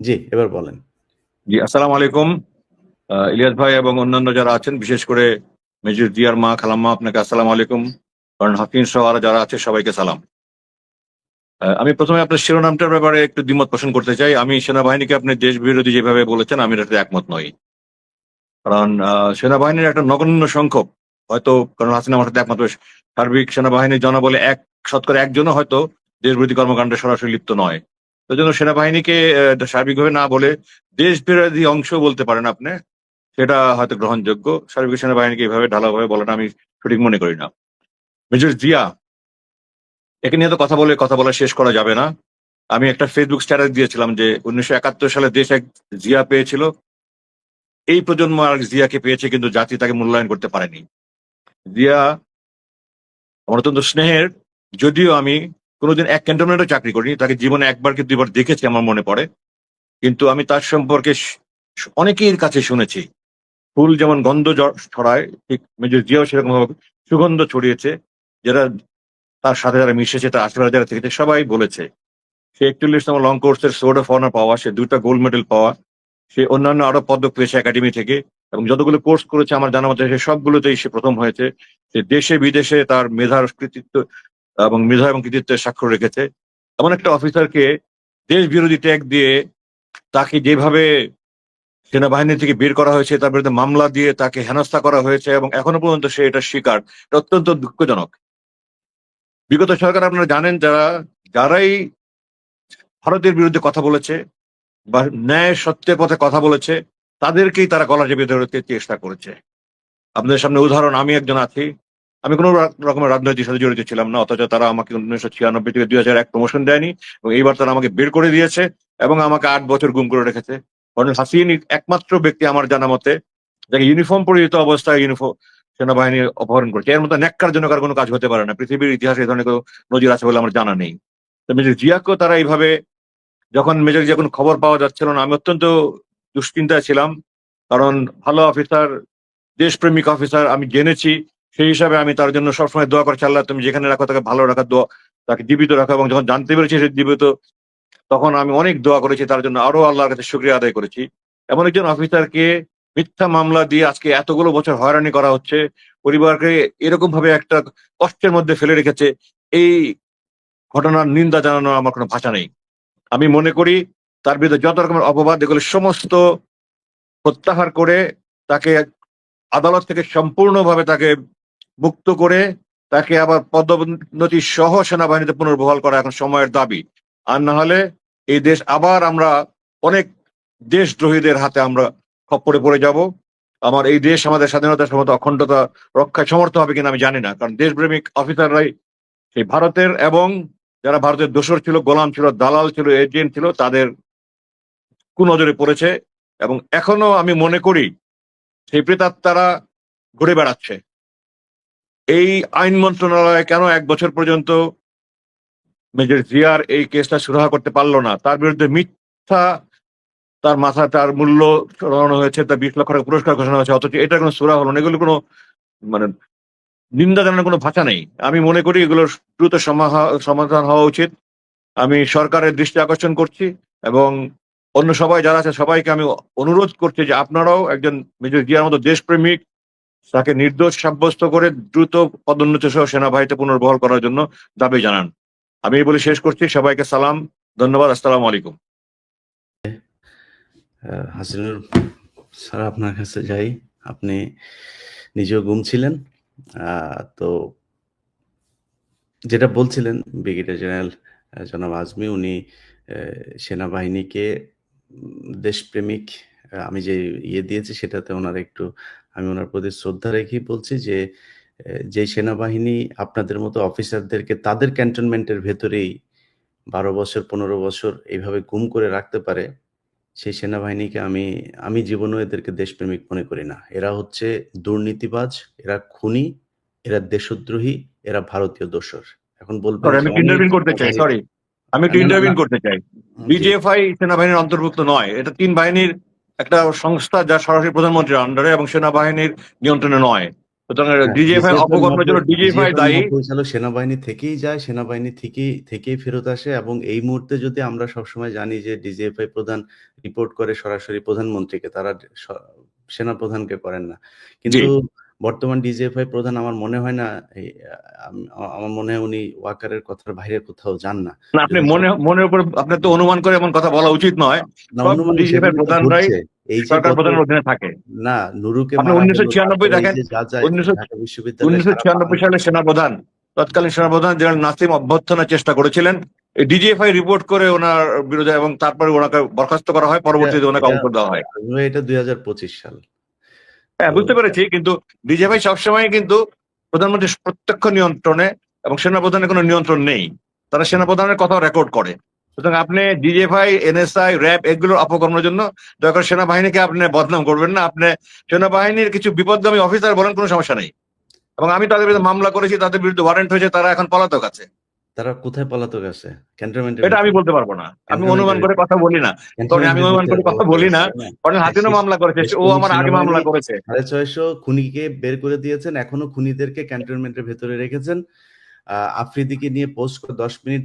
জি, এবার বলেন। জি, আসসালাম আলাইকুম। ইলিয়াস ভাই এবং অন্যান্য যারা আছেন, বিশেষ করে মেজর জিয়ার মা, খালাম্মা, আপনাকে আসসালামু আলাইকুম। কারণ হাফিন সহ আর যারা আছে, সবাইকে সালাম। আমি প্রথমে আপনার শিরোনামটার ব্যাপারে একটু দ্বিমত পোষণ করতে চাই। আমি সেনাবাহিনীকে আপনি দেশ বিরোধী যেভাবে বলেছেন, আমি এটাতে একমত নই। কারণ সেনাবাহিনীর একটা নগণ্য সংখ্যক, হয়তো কারণ হাসিনা আমার সাথে একমত সার্বিক সেনাবাহিনীর জনবলে এক, শতকরা একজনও হয়তো দেশ বিরোধী কর্মকাণ্ডে সরাসরি লিপ্ত নয়। তো জন্য সেনাবাহিনীকে সার্বিকভাবে না বলে দেশ বিরোধী অংশ বলতে পারেন আপনি, সেটা হয়তো গ্রহণযোগ্য। সার্বিক সেনাবাহিনীকে এইভাবে ঢালাভাবে বলাটা আমি সঠিক মনে করি না। মেজর জিয়া, একে নিয়ে তো কথা বলে, কথা বলা শেষ করা যাবে না। আমি একটা ফেসবুক স্ট্যাটাস দিয়েছিলাম যে উনিশশো একাত্তর সালে দেশ এক জিয়া পেয়েছিল। এই প্রজন্ম আর জিয়াকে পেয়েছে কিন্তু জাতি তাকে মূল্যায়ন করতে পারেনি। জিয়া আমার অত্যন্ত স্নেহের, যদিও আমি কোনোদিন এক ক্যান্টনমেন্টও চাকরি করিনি, তাকে জীবনে একবার কি দুইবার দেখেছি আমার মনে পড়ে। কিন্তু আমি তার সম্পর্কে অনেকের কাছে শুনেছি। ফুল যেমন গন্ধ ছড়ায়, ঠিক মেজর জিয়াও সেরকম সুগন্ধ ছড়িয়েছে, যারা তার সাথে যারা মিশেছে, তার আশেপাশে যারা থেকেছে, সবাই বলেছে। সে একচল্লিশতম লং কোর্সের সোর্ড অফ অনার পাওয়া, সে দুইটা গোল্ড মেডেল পাওয়া, সে অন্যান্য আরও পদক পেয়েছে একাডেমি থেকে, এবং যতগুলো কোর্স করেছে আমার জানা মতে, সে সবগুলোতেই সে প্রথম হয়েছে। সে দেশে বিদেশে তার মেধার কৃতিত্ব এবং মেধা এবং কৃতিত্বের স্বাক্ষর রেখেছে। এমন একটা অফিসারকে দেশ বিরোধী ট্যাগ দিয়ে তাকে যেভাবে সেনাবাহিনী থেকে বের করা হয়েছে, তার বিরুদ্ধে মামলা দিয়ে তাকে হেনস্থা করা হয়েছে এবং এখনও পর্যন্ত সে এটা স্বীকার। এটা অত্যন্ত দুঃখজনক। বিগত সরকার আপনারা জানেন যারা, যারাই ভারতের বিরুদ্ধে কথা বলেছে বা ন্যায় সত্যের পথে কথা বলেছে, তাদেরকেই তারা গলা চেপে ধরতে চেষ্টা করেছে। আপনাদের সামনে উদাহরণ, আমি একজন আছি। আমি কোনো রকমের রাজনৈতিক সাথে জড়িত ছিলাম না, অথচ তারা আমাকে উনিশশো ছিয়ানব্বই থেকে দুই হাজার এক প্রমোশন দেয়নি এবং এইবার তারা আমাকে বের করে দিয়েছে এবং আমাকে আট বছর গুম করে রেখেছে। কর্নেল হাসিন একমাত্র ব্যক্তি আমার জানা মতে যাকে ইউনিফর্ম পরিহিত অবস্থায় ইউনিফর্ম সেনাবাহিনী অপহরণ করেছে। এর মতো ন্যাক্কার জন্য কার কোনো কাজ হতে পারে না। পৃথিবীর ইতিহাসে এই ধরনের কোনো নজির আছে বলে আমার জানা নেই। তো মেজর জিয়াকেও তারা এইভাবে যখন মেজর জিয়া কোনো খবর পাওয়া যাচ্ছিল না, আমি অত্যন্ত দুশ্চিন্তায় ছিলাম। কারণ ভালো অফিসার দেশপ্রেমিক অফিসার আমি জেনেছি। সেই হিসাবে আমি তার জন্য সবসময় দোয়া করছি, আল্লাহ তুমি যেখানে রাখো তাকে ভালো রাখার দোয়া, তাকে জীবিত রাখো এবং যখন জানতে পেরেছি সে জীবিত, তখন আমি অনেক দোয়া করেছি তার জন্য, আরও আল্লাহর কাছে শুক্রিয়া আদায় করেছি। এমন একজন অফিসারকে মিথ্যা মামলা দিয়ে আজকে এতগুলো বছর হয়রানি করা হচ্ছে, পরিবারকে এরকম ভাবে একটা কষ্টের মধ্যে ফেলে রেখেছে, এই ঘটনার নিন্দা জানানোর আমার কোনো ভাষা নেই। আমি মনে করি তার বিরুদ্ধে যত রকমের অপবাদ, এগুলো সমস্ত প্রত্যাহার করে তাকে আদালত থেকে সম্পূর্ণভাবে তাকে মুক্ত করে তাকে আবার পদোন্নতি সহ সেনাবাহিনীতে পুনর্বহাল করা এখন সময়ের দাবি। আর না হলে এই দেশ আবার আমরা অনেক দেশদ্রোহীদের হাতে আমরা খপ্পরে পড়ে যাব। আমার এই দেশ আমাদের স্বাধীনতা সমত অখণ্ডতা রক্ষায় সমর্থ হবে কিনা আমি জানি না, কারণ দেশপ্রেমিক অফিসাররাই সেই ভারতের এবং যারা ভারতের দোসর ছিল, গোলাম ছিল, দালাল ছিল, এজেন্ট ছিল, তাদের কুনজরে পড়েছে। এবং এখনও আমি মনে করি সেই প্রেতাত্মারা ঘুরে বেড়াচ্ছে। এই আইন মন্ত্রণালয় কেন এক বছর পর্যন্ত মেজর জিয়ার এই কেসটা সুরাহা করতে পারল না? তার বিরুদ্ধে মিথ্যা তার মাথা, তার মূল্য সরানো হয়েছে, তার বিশ লক্ষ টাকা পুরস্কার ঘোষণা হয়েছে, অথচ এটা কোনো সুরা হলো না। এগুলো কোনো মানে নিন্দা জানানোর কোনো ভাষা নেই। আমি মনে করি এগুলোর দ্রুত সমাধান হওয়া উচিত। আমি সরকারের দৃষ্টি আকর্ষণ করছি এবং অন্য সবাই যারা আছে সবাইকে আমি অনুরোধ করছি যে আপনারাও একজন মেজর জিয়ার মতো দেশপ্রেমিক তাকে নির্দোষ সাব্যস্ত করে দ্রুত পদোন্নতি সহ সেনাবাহিনীতে পুনর্বহাল করার জন্য দাবি জানান। আমি বলে শেষ করছি। সবাইকে সালাম, ধন্যবাদ, আসসালাম আলাইকুম। হাসিনুর, স্যার, আপনার কাছে যাই। আপনি নিজেও গুম ছিলেন। তো যেটা বলছিলেন, ব্রিগেডিয়ার জেনারেল জনাব আজমি, উনি সেনাবাহিনীকে দেশপ্রেমিক আমি যে ইয়ে দিয়েছি, সেটাতে ওনার একটু আমি ওনার প্রতি শ্রদ্ধা রেখেই বলছি যে যে সেনাবাহিনী আপনাদের মতো অফিসারদেরকে তাদের ক্যান্টনমেন্টের ভেতরেই বারো বছর পনেরো বছর এইভাবে গুম করে রাখতে পারে সেই সেনাবাহিনীকে আমি আমি জীবনেও এদেরকে দেশপ্রেমিক মনে করি না। এরা হচ্ছে দুর্নীতিবাজ এরা খুনি এরা দেশদ্রোহী এরা ভারতীয় দোষর। এখন যে আমি ইন্টারভিউ করতে চাই সরি আমি একটু ইন্টারভিউ করতে চাই। বিজিএফআই সেনাবাহিনীর অন্তর্ভুক্ত নয় এটা তিন বাহিনীর একটা সংস্থা যা সরাসরি প্রধানমন্ত্রীর আন্ডারে এবং সেনাবাহিনীর নিয়ন্ত্রণে নয়। সুতরাং হ্যাঁ, ডিজিএফআই অপকর্মের জন্য ডিজিএফআই দায়ী। মহাপরিচালক সেনাবাহিনী থেকেই যায় সেনাবাহিনী থেকেই থেকেই ফেরত আসে এবং এই মুহূর্তে যদি আমরা সবসময় জানি যে ডিজিএফআই প্রধান রিপোর্ট করে সরাসরি প্রধানমন্ত্রীকে তারা সেনা প্রধানকে করেন না। কিন্তু বর্তমান ডিজিএফআই প্রধান আমার মনে হয় না আমার মনে হয় উনি ওয়াকারের কথার বাইরে কোথাও যান না। আপনি মনে মনের উপর আপনার তো অনুমান করে এমন কথা বলা উচিত নয়। না, সব অনুমান DGF এর সেগুলো তো প্রধানরাই ঘটছে। এই সরকার প্রধানের অধীনে থাকে। না নুরুকে আপনি মারা গেল, 1996 তারপরে এই দেখেন, যে যা যা 1900 ঢাকা বিশ্ববিদ্যালয়ে উনিশশো ছিয়ানব্বই সালে সেনাপ্রধান তৎকালীন সেনাপ্রধান জেনারেল নাসিম অভ্যর্থনার চেষ্টা করেছিলেন। ডিজিএফআই রিপোর্ট করে ওনার বিরুদ্ধে এবং তারপরে ওনাকে বরখাস্ত করা হয় পরবর্তীতে ওনাকে অবসর দেওয়া হয়। এটা দুই হাজার পঁচিশ সাল। হ্যাঁ বুঝতে পেরেছি, কিন্তু ডিজিএফআই সবসময় কিন্তু প্রধানমন্ত্রীর প্রত্যক্ষ নিয়ন্ত্রণে এবং সেনাপ্রধানের কোনো নিয়ন্ত্রণ নেই। তারা সেনাপ্রধানের কথা রেকর্ড করে। সুতরাং আপনি ডিজিএফআই এনএসআই, র্যাব এগুলোর অপকর্মের জন্য দয়া করে সেনাবাহিনীকে আপনি বদনাম করবেন না। আপনি সেনাবাহিনীর কিছু বিপদগামী অফিসার বলেন কোনো সমস্যা নেই। এবং আমি তাদের বিরুদ্ধে মামলা করেছি, তাদের বিরুদ্ধে ওয়ারেন্ট হয়েছে, তারা এখন পলাতক আছে। তারা কোথায় পলাতক আছে? ক্যান্টনমেন্টের এটা আমি বলতে পারব না। আমি অনুমান করে কথা বলি না। কারণ আমি অনুমান করে কথা বলি না। কারণ হাতিনও মামলা করেছে ও আমার আগে মামলা করেছে। সাড়ে ছয়শো খুনিকে বের করে দিয়েছেন এখনও খুনিদেরকে ক্যান্টনমেন্টের ভেতরে রেখেছেন। আহ, আফ্রিদিকে নিয়ে পোস্ট করে দশ মিনিট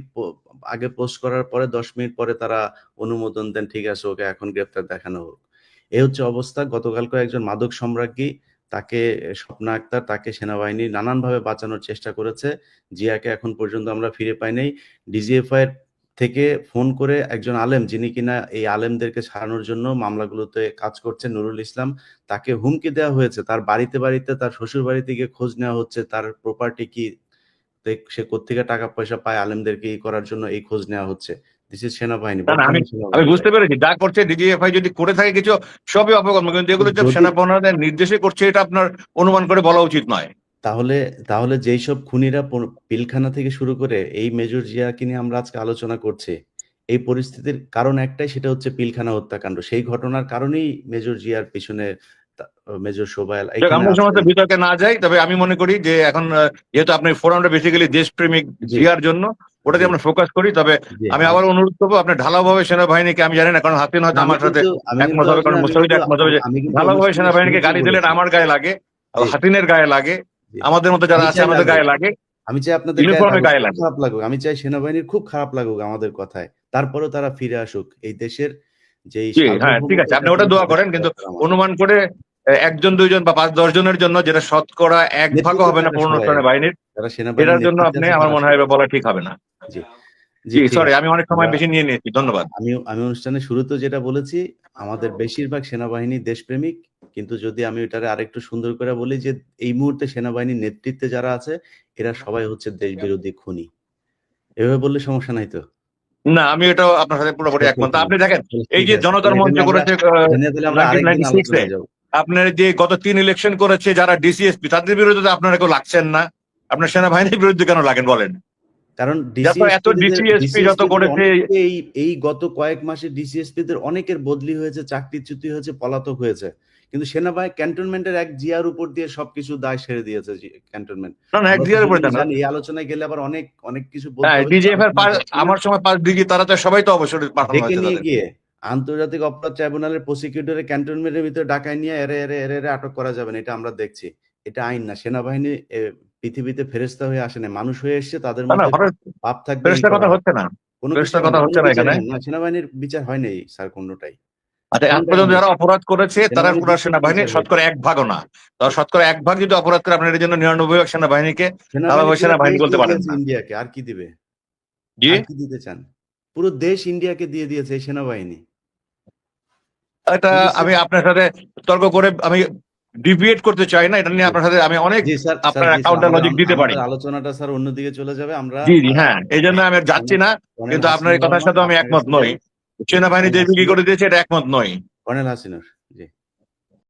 আগে পোস্ট করার পরে দশ মিনিট পরে তারা অনুমোদন দেন ঠিক আছে ওকে এখন গ্রেপ্তার দেখানো হোক। এই হচ্ছে অবস্থা। গতকালকে একজন মাদক সম্রাজ্ঞী তাকে, স্বপ্না আক্তার তাকে সেনাবাহিনী নানানভাবে বাঁচানোর চেষ্টা করেছে। জিয়াকে এখন পর্যন্ত আমরা ফিরে পাই নাই। ডিজিএফআই থেকে ফোন করে একজন আলেম, যিনি কিনা এই আলেমদেরকে ছাড়ানোর জন্য মামলাগুলোতে কাজ করছেন নুরুল ইসলাম, তাকে হুমকি দেওয়া হয়েছে। তার বাড়িতে বাড়িতে তার শ্বশুর বাড়িতে গিয়ে খোঁজ নেওয়া হচ্ছে। তার প্রপার্টি কি সে কোথেকে টাকা পয়সা পায় আলেমদেরকে ই করার জন্য এই খোঁজ নেওয়া হচ্ছে। বর্তমান সেনাবাহিনী। আমি বুঝতে পেরেছি যা করছে ডিজিএফআই যদি করে থাকে কিছু সবই অপকর্ম কিন্তু এগুলো যে সেনাপ্রধানের নির্দেশে করছে এটা আপনার অনুমান করে বলা উচিত নয়। তাহলে তাহলে যেই সব খুনিরা পিলখানা থেকে শুরু করে এই মেজর জিয়াকে নিয়ে আমরা আজকে আলোচনা করছি এই পরিস্থিতির কারণ একটাই সেটা হচ্ছে পিলখানা হত্যাকাণ্ড। সেই ঘটনার কারণেই মেজর জিয়ার পিছনে মেজর সোবায়াল আমরা সমস্ত বিতর্কে না যাই তবে আমি মনে করি যে এখন যেহেতু আপনি ফোরামটা বেসিক্যালি দেশপ্রেমিক জিয়ার জন্য ওটাতে। আমরা ফোকাস করি তবে আমি আবার অনুরোধ করব আপনি ঢালাওভাবে সেনাবাহিনীকে আমি জানি না কারণ হাতিন হয়তো আমার সাথে একমত হবে, কারণ একমত হবে যে ঢালাওভাবে সেনাবাহিনীকে গালি দিলেন আমার গায়ে লাগে। হাতিনের গায়ে লাগে আমাদের মতো যারা আছে আমাদের গায়ে লাগে আমি চাই আপনাদের গায়ে গায়ে লাগে। খারাপ লাগুক। আমি চাই সেনাবাহিনীর খুব খারাপ লাগুক আমাদের কথায়। তারপরেও তারা ফিরে আসুক। এই দেশের জি হ্যাঁ ঠিক আছে আপনি ওটা দোয়া করেন কিন্তু অনুমান করে একজন দুইজন বা পাঁচ দশ জনের জন্য যেটা শতকরা এক ভাগও হবে না যারা সেনাবাহিনীর এটার জন্য আপনি আমার মনে হয় বলা ঠিক হবে না জি সরি আমি অনেক সময় বেশি নিয়ে নিয়েছি ধন্যবাদ আমি আমি অনুষ্ঠানের শুরুতেও যেটা বলেছি আমাদের বেশিরভাগ সেনাবাহিনী দেশপ্রেমিক কিন্তু যদি আমি এটারে আরেকটু সুন্দর করে বলি যে এই মুহূর্তে সেনাবাহিনীর নেতৃত্বে যারা আছে এরা সবাই হচ্ছে দেশ বিরোধী খুনি এভাবে বললে সমস্যা নাই তো না আমি এটাও আপনার সাথে পুরোপুরি একমত আপনি দেখেন এই যে জনতার মঞ্চ করেছে আমরা- আহ, এটা নিয়ে তাহলে আমরা 1996 আরেকদিন আলোচনায় যাব। আপনার যে গত তিন ইলেকশন করেছে যারা ডিসিএসপি তাদের বিরুদ্ধে আপনারা কেউ লাগছেন না। আপনার সেনাবাহিনীর বিরুদ্ধে কেন লাগেন বলেন? কারণ এই এই গত কয়েক মাসে ডিসিএসপি দের অনেকের বদলি হয়েছে চাকরিচ্যুতি হয়েছে পলাতক হয়েছে। কিন্তু সেনাবাহিনী ক্যান্টনমেন্টের এক জিয়ার উপর দিয়ে সবকিছু দায় সেরে দিয়েছে ক্যান্টনমেন্ট। না এক দিনের উপরে এই আলোচনায় গেলে আবার অনেক অনেক কিছু হ্যাঁ আমার সময় পাঁচ ডিগ্রি তারা তো সবাই তো অবসর পাঠানো হয়েছে গিয়ে। আন্তর্জাতিক অপরাধ ট্রাইব্যুনালের প্রসিকিউটরের ক্যান্টনমেন্টের ভিতরে ডাকায় নিয়ে এরে এরে এরে এরে আটক করা যাবে না এটা আমরা দেখছি। এটা আইন না সেনাবাহিনী পৃথিবীতে ফেরেস্তা হয়ে আসে না মানুষ হয়ে এসছে তাদের মধ্যে পাপ থাকবে কথা হচ্ছে না। কোনো কথা হচ্ছে না এখানে। না, সেনাবাহিনীর বিচার হয় নাই স্যার কোনটাই। আচ্ছা আজ পর্যন্ত যারা অপরাধ করেছে তারা পুরো সেনাবাহিনী শতকরা এক ভাগও না। তারা শতকরা এক ভাগ যদি অপরাধ করে আপনার জন্য নিরানব্বই ভাগ সেনাবাহিনীকে সেনাবাহিনী বলতে পারেন ইন্ডিয়াকে আর কি দিবে? কি দিতে চান? পুরো দেশ ইন্ডিয়াকে দিয়ে দিয়েছে সেনাবাহিনী। এটা আমি আপনার সাথে তর্ক করে আমি ডিভিয়েট করতে চাই না এটা নিয়ে আপনার সাথে আমি অনেক আপনার অ্যাকাউন্টটা logic দিতে পারি। আলোচনাটা স্যার অন্যদিকে চলে যাবে আমরা জি জি হ্যাঁ এই জন্য আমি আর যাচ্ছি না কিন্তু আপনার এই কথার সাথে আমি একমত নই। সেনাবাহিনী যে বিক্রি করে দিয়েছে এটা একমত নই। কর্নেল হাসিনুর জি।